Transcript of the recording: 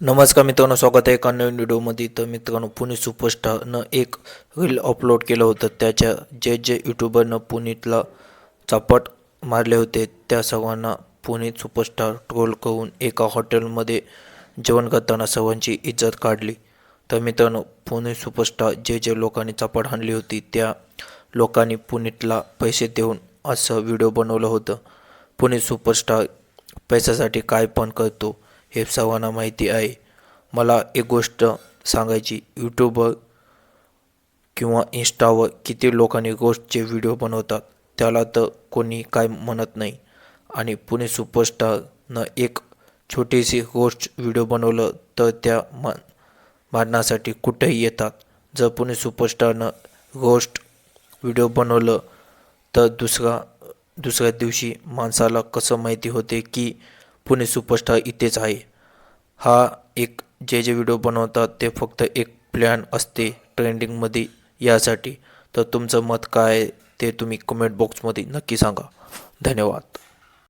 नमस्कार मित्रांनो स्वागत आहे एका नवीन व्हिडिओमध्ये. तर मित्रांनो पुणे सुपरस्टारनं एक रील अपलोड केलं होतं. त्याच्या जे जे यूट्यूबरनं पुनीतला चापट मारले होते त्या सर्वांना पुणे सुपरस्टार ट्रोल करून एका हॉटेलमध्ये जेवण करताना सर्वांची इज्जत काढली. तर मित्रांनो पुणे सुपरस्टार जे जे लोकांनी चापट हाणली होती त्या लोकांनी पुनीतला पैसे देऊन असं व्हिडिओ बनवलं होतं. पुणे सुपरस्टार पैशासाठी काय पण करतो हे सर्वांना माहिती आहे. मला एक गोष्ट सांगायची. यूट्यूबवर किंवा इंस्टावर किती लोकांनी गोष्टचे व्हिडिओ बनवतात त्याला तर कोणी काय म्हणत नाही. आणि पुणे सुपरस्टारनं एक छोटीशी गोष्ट व्हिडिओ बनवलं तर त्या मा मारण्यासाठी कुठेही येतात. जर पुणे सुपरस्टारनं गोष्ट व्हिडिओ बनवलं तर दुसरा दुसऱ्या दिवशी माणसाला कसं माहिती होते की पुणे सुपरस्टार इथेच आहे. हा एक जे जे व्हिडिओ बनवतात ते फक्त एक प्लॅन असते ट्रेंडिंगमध्ये यासाठी. तर तुमचं मत काय आहे ते तुम्ही कमेंट बॉक्समध्ये नक्की सांगा. धन्यवाद.